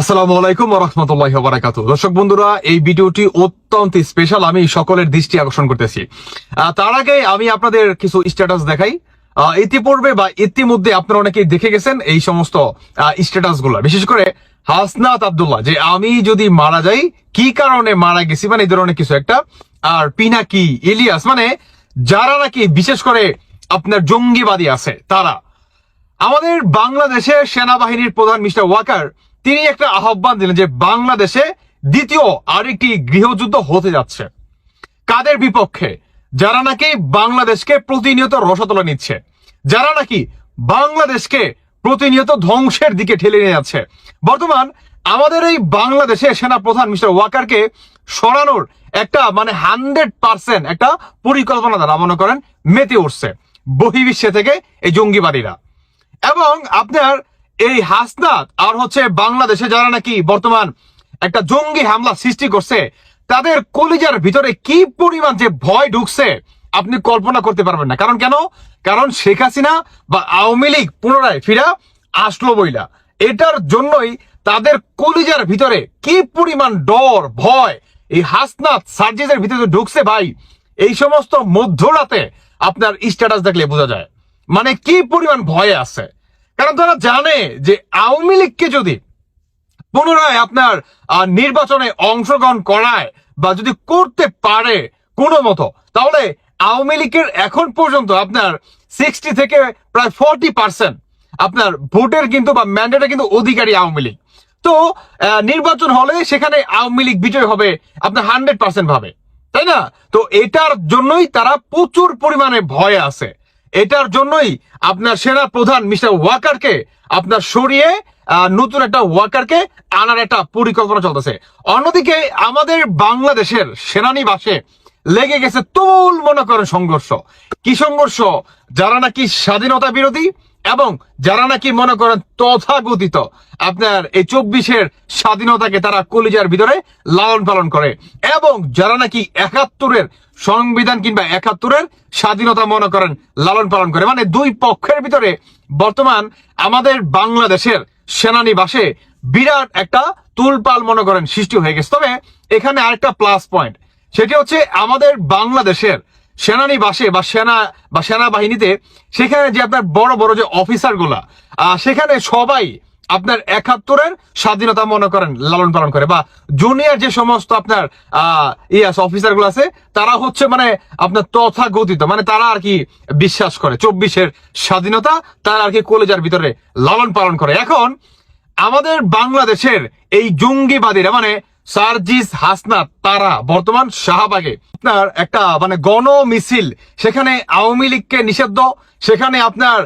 আসসালামু আলাইকুম রহমতুল্লাহ বারাকাত দর্শক বন্ধুরা, এই ভিডিওটি অত্যন্ত স্পেশাল আমি সকলের দৃষ্টি আকর্ষণ করতেছি। তার আগে আমি আপনাদের কিছু স্ট্যাটাস দেখাই। ইতিপূর্বে বা ইতিমধ্যে আপনারা অনেকেই দেখে গেছেন এই সমস্ত স্ট্যাটাসগুলো। বিশেষ করে হাসনাত আব্দুল্লাহ, যে আমি যদি মারা যাই, কি কারণে মারা গেছি? মানে এই ধরনের কিছু একটা। আর পিনাকি, ইলিয়াস মানে যারা নাকি বিশেষ করে আপনার জঙ্গিবাদী আছে, তারা। আমাদের বাংলাদেশের সেনাবাহিনীর প্রধান মিস্টার ওয়াকার তিনি একটা আহ্বান দিলেন যে বাংলাদেশে দ্বিতীয় আরেকটি গৃহযুদ্ধ হতে যাচ্ছে। কাদের বিপক্ষে? যারা নাকি বাংলাদেশকে প্রতিনিয়ত রসতলে নিচ্ছে। যারা নাকি বাংলাদেশকে প্রতিনিয়ত ধ্বংসের দিকে ঠেলে নিয়ে যাচ্ছে। বর্তমান আমাদের এই বাংলাদেশে সেনা প্রধান মিস্টার ওয়াকারকে সরানোর একটা মানে হান্ড্রেড পার্সেন্ট একটা পরিকল্পনা তারা মনে করেন মেতে উঠছে। বহির্বিশ্বে থেকে এই জঙ্গিবাদীরা। এবং আপনার এই হাসনাত আর হচ্ছে বাংলাদেশে যারা নাকি বর্তমান একটা জঙ্গি হামলা সৃষ্টি করছে, তাদের কলিজার ভিতরে কি পরিমাণ যে ভয় ঢুকছে, আপনি কল্পনা করতে পারবেন না। কারণ কেন? কারণ শেখ হাসিনা বা আওয়ামী লীগ পুনরায় ফিরা আসলো বইলা। এটার জন্যই তাদের কলিজার ভিতরে কি পরিমাণ ডর, ভয়, এই হাসনাত সার্জিসের ভিতরে ঢুকছে ভাই, এই সমস্ত মধ্যরাতে আপনার স্ট্যাটাস দেখলে বোঝা যায়। মানে কি পরিমাণ ভয়ে আছে? কারণ তারা জানে যে আওয়ামী লীগকে যদি পুনরায় আপনার নির্বাচনে অংশগ্রহণ করায় বা যদি করতে পারে কোনো মতো, তাহলে আওয়ামী লীগের এখন পর্যন্ত আপনার সিক্সটি থেকে প্রায় ফোরটি পার্সেন্ট আপনার ভোটের কিন্তু বা ম্যান্ডেটের কিন্তু অধিকারী আওয়ামী লীগ। তো নির্বাচন হলে সেখানে আওয়ামী লীগ বিজয় হবে আপনার হান্ড্রেড পার্সেন্ট ভাবে, তাই না? তো এটার জন্যই তারা প্রচুর পরিমাণে ভয় আছে। এটার জন্যই আপনার সেনা প্রধান মিস্টার ওয়াকারকে আপনার সরিয়ে নতুন একটা ওয়াকারকে আনার একটা পরিকল্পনা চলতেছে। অন্যদিকে আমাদের বাংলাদেশের সেনানিবাসে লেগে গেছে তুল মনে করেন সংঘর্ষ। কি সংঘর্ষ? যারা নাকি স্বাধীনতা বিরোধী এবং যারা নাকি মনে করেন তথাগতিত আপনার এই চব্বিশের স্বাধীনতাকে তারা কলিজার ভিতরে লালন পালন করে এবং যারা নাকি একাত্তরের সংবিধান কিংবা একাত্তরের স্বাধীনতা মনে করেন লালন পালন করে মানে দুই পক্ষের ভিতরে বর্তমান আমাদের বাংলাদেশের সেনানিবাসে বিরাট একটা তুলপাল মনে করেন সৃষ্টি হয়ে গেছে। তবে এখানে আরেকটা প্লাস পয়েন্ট সেটি হচ্ছে আমাদের বাংলাদেশের সেনানিবাসে বা সেনা, বা সেনাবাহিনীতে, সেখানে যে আপনার বড় বড় যে অফিসারগুলা সেখানে সবাই আপনার একাত্তরের স্বাধীনতা মনে করেন, লালন পালন করে। বা জুনিয়র যে সমস্ত আপনার ইয়াস অফিসারগুলো আছে, তারা হচ্ছে মানে আপনার তথাগতিত মানে তারা আর কি বিশ্বাস করে। চব্বিশের স্বাধীনতা তারা আর কি কলেজার ভিতরে লালন পালন করে। এখন আমাদের বাংলাদেশের এই জঙ্গিবাদীরা মানে সার্জিস হাসনাত, তারা বর্তমান শাহবাগে। আপনার একটা মানে গণ মিছিল সেখানে আওয়ামী লীগকে নিষিদ্ধ। সেখানে আপনার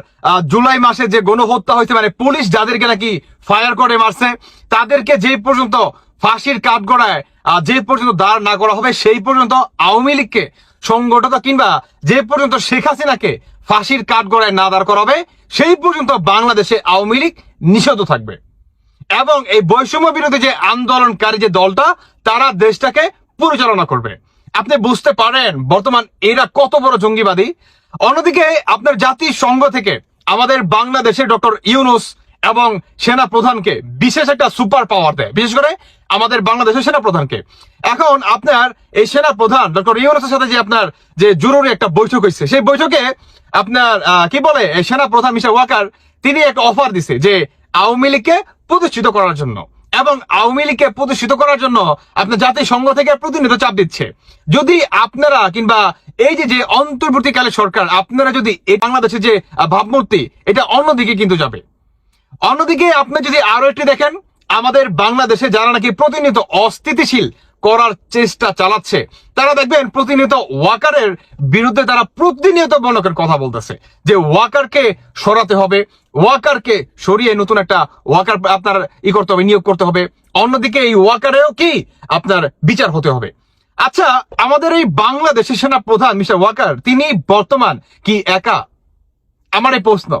জুলাই মাসে যে গণহত্যা হয়েছে মানে পুলিশ যাদেরকে নাকি ফায়ার করে মারছে, তাদেরকে যে পর্যন্ত ফাঁসির কাঠগড়ায় যে পর্যন্ত দাঁড় না করা হবে, সেই পর্যন্ত আওয়ামী লীগকে সংগঠত কিংবা যে পর্যন্ত শেখ হাসিনাকে ফাঁসির কাঠগড়ায় না দাঁড় করা হবে সেই পর্যন্ত বাংলাদেশে আওয়ামী লীগ নিষিদ্ধ থাকবে। এবং এই বৈষম্য বিরোধী যে আন্দোলনকারী যে দলটা, তারা দেশটাকে পরিচালনা করবে। আপনি বুঝতে পারেন, বর্তমান এরা কত বড় জঙ্গিবাদী। অন্যদিকে আপনার জাতিসংঘ থেকে আমাদের বাংলাদেশের ডক্টর ইউনুস এবং সেনা প্রধানকে বিশেষ একটা সুপার পাওয়ার দেয়। বিশেষ করে আমাদের বাংলাদেশের সেনা প্রধানকে এখন আপনার এই সেনা প্রধান ডক্টর ইউনুসের সাথে যে আপনার যে জরুরি একটা বৈঠক হয়েছে, সেই বৈঠকে আপনার কি বলে সেনা প্রধান মিস্টার ওয়াকার, তিনি একটা অফার দিছে যে আওয়ামী লীগকে প্রতিষ্ঠিত করার জন্য। এবং আওয়ামী লীগকে প্রতিষ্ঠিত করার জন্য আপনার জাতীয় জাতিসংঘ থেকে প্রতিনিয়ত চাপ দিচ্ছে। যদি আপনারা কিংবা এই যে যে অন্তর্বর্তীকালে সরকার, আপনারা যদি এই বাংলাদেশের যে ভাবমূর্তি, এটা অন্যদিকে কিন্তু যাবে। অন্যদিকে আপনি যদি আরও একটি দেখেন, আমাদের বাংলাদেশে যারা নাকি প্রতিনিয়ত অস্থিতিশীল করার চেষ্টা চালাচ্ছে, তারা দেখবেন প্রতিনিয়ত ওয়াকারের বিরুদ্ধে তারা প্রতিনিয়ত মনে কথা বলতেছে, যে ওয়াকারকে সরাতে হবে ওয়াকারকে সরিয়ে নতুন একটা ওয়াকার আপনার ই করতে হবে, নিয়োগ করতে হবে। অন্যদিকে এই ওয়াকারেও কি? আপনার বিচার হতে হবে। আচ্ছা আমাদের এই বাংলাদেশের সেনা প্রধান মিস্টার ওয়াকার, তিনি বর্তমান কি একা? আমার এই প্রশ্ন।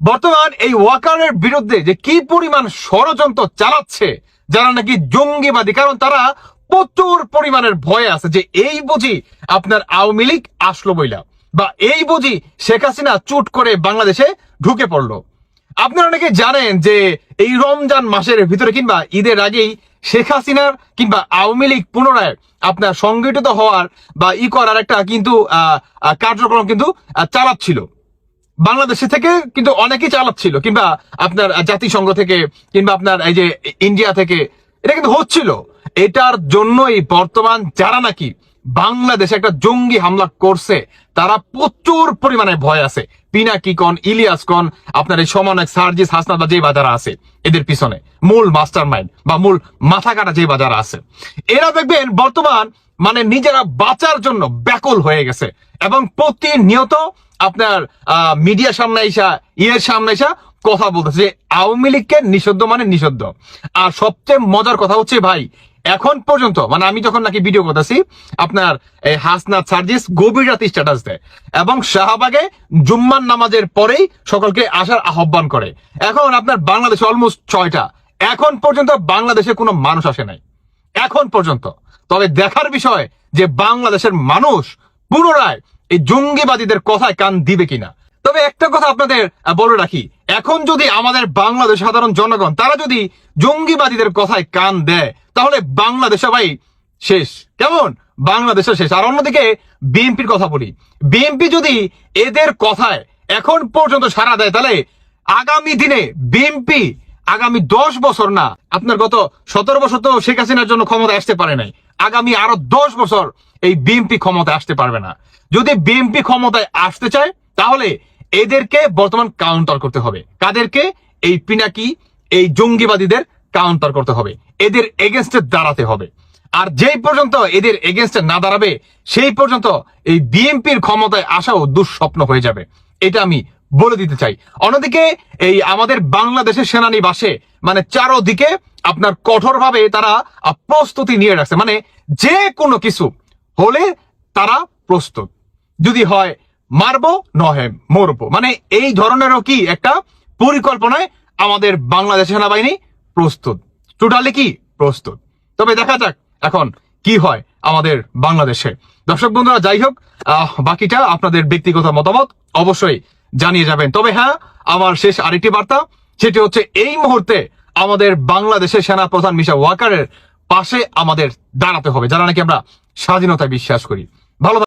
বর্তমান এই ওয়াকারের বিরুদ্ধে যে কি পরিমাণ ষড়যন্ত্র চালাচ্ছে, যারা নাকি জঙ্গিবাদী, কারণ তারা প্রচুর পরিমাণের ভয়ে আছে যে এই বুঝি আপনার আওয়ামী লীগ আসলো বইলা, বা এই বুঝি শেখ হাসিনা চুট করে বাংলাদেশে ঢুকে পড়ল। আপনারা অনেকে জানেন যে এই রমজান মাসের ভিতরে কিংবা ঈদের আগেই শেখ হাসিনার কিংবা আওয়ামী লীগ পুনরায় আপনার সংগঠিত হওয়ার বা ই করার একটা কিন্তু কার্যক্রম কিন্তু চালাচ্ছিল। বাংলাদেশে থেকে কিন্তু অনেকেই চালাচ্ছিল কিংবা আপনার জাতিসংঘ থেকে কিংবা আপনার এই যে ইন্ডিয়া থেকে। এটা কিন্তু হচ্ছিল। এটার জন্যই বর্তমান যারা নাকি বাংলাদেশে একটা জঙ্গি হামলা করছে, তারা প্রচুর পরিমাণে ভয় আছে। পিনাকি কন, ইলিয়াস কন, আপনার এই সমানক সার্জিস হাসনাত বা যে বাজারা আছে, এদের পিছনে মূল মাস্টার মাইন্ড বা মূল মাথা কাটা যে বাজারা আছে, এরা দেখবেন বর্তমান মানে নিজেরা বাঁচার জন্য ব্যাকুল হয়ে গেছে এবং প্রতিনিয়ত আপনার মিডিয়ার সামনে এসা ইয়ের সামনে এসা কথা বলতেছে যে আওয়ামী লীগকে নিষিদ্ধ মানে নিষিদ্ধ। আর সবচেয়ে মজার কথা হচ্ছে ভাই এখন পর্যন্ত মানে আমি যখন নাকি ভিডিও করতেছি, আপনার, এই হাসনাত সার্জিস গভীর রাতে স্ট্যাটাস দেয় এবং শাহবাগে জুম্মার নামাজের পরেই সকলকে আসার আহ্বান করে। এখন আপনার বাংলাদেশে অলমোস্ট ছয়টা। এখন পর্যন্ত বাংলাদেশে কোনো মানুষ আসে নাই। এখন পর্যন্ত। তবে দেখার বিষয় যে বাংলাদেশের মানুষ পুনরায় এই জঙ্গিবাদীদের কথায় কান দিবে কিনা। তবে একটা কথা আপনাদের বলে রাখি। এখন যদি আমাদের বাংলাদেশ সাধারণ জনগণ, তারা যদি জঙ্গিবাদীদের কথায় কান দেয়, তাহলে বাংলাদেশে ভাই শেষ। কেমন? বাংলাদেশে শেষ। আর অন্যদিকে বিএনপির কথা বলি। বিএনপি যদি এদের কথায় এখন পর্যন্ত সাড়া দেয়, তাহলে আগামী দিনে বিএনপি আগামী দশ বছর না, আপনার গত সতেরো বছর তো শেখ হাসিনার জন্য ক্ষমতা আসতে পারে নাই, আগামী আরও দশ বছর এই বিএনপি ক্ষমতায় আসতে পারবে না। যদি বিএনপি ক্ষমতায় আসতে চায়, তাহলে এদেরকে বর্তমান কাউন্টার করতে হবে। কাদেরকে? এই পিনাকি, এই জঙ্গিবাদীদের কাউন্টার করতে হবে। এদের এগেনস্টে দাঁড়াতে হবে। আর যেই পর্যন্ত এদের এগেনস্টে না দাঁড়াবে, সেই পর্যন্ত এই বিএনপির ক্ষমতায় আসাও দুঃস্বপ্ন হয়ে যাবে। এটা আমি বলে দিতে চাই। অন্যদিকে এই আমাদের বাংলাদেশের সেনানিবাসে মানে চারোদিকে আপনার কঠোরভাবে তারা প্রস্তুতি নিয়ে রাখছে। মানে যে কোনো কিছু হলে তারা প্রস্তুত। যদি হয় মারবো নহে মরবো। মানে এই ধরনেরও কি একটা পরিকল্পনায় আমাদের বাংলাদেশ সেনাবাহিনী প্রস্তুত। টোটালি কি? প্রস্তুত। তবে দেখা যাক এখন কি হয় আমাদের বাংলাদেশে। দর্শক বন্ধুরা, যাই হোক বাকিটা আপনাদের ব্যক্তিগত মতামত অবশ্যই জানিয়ে যাবেন। তবে হ্যাঁ আমার শেষ আরেকটি বার্তা, সেটি হচ্ছে এই মুহূর্তে আমাদের বাংলাদেশের সেনা প্রধান মিশা ওয়াকারের পাশে আমাদের দাঁড়াতে হবে, যারা নাকি আমরা স্বাধীনতায় বিশ্বাস করি। ভালো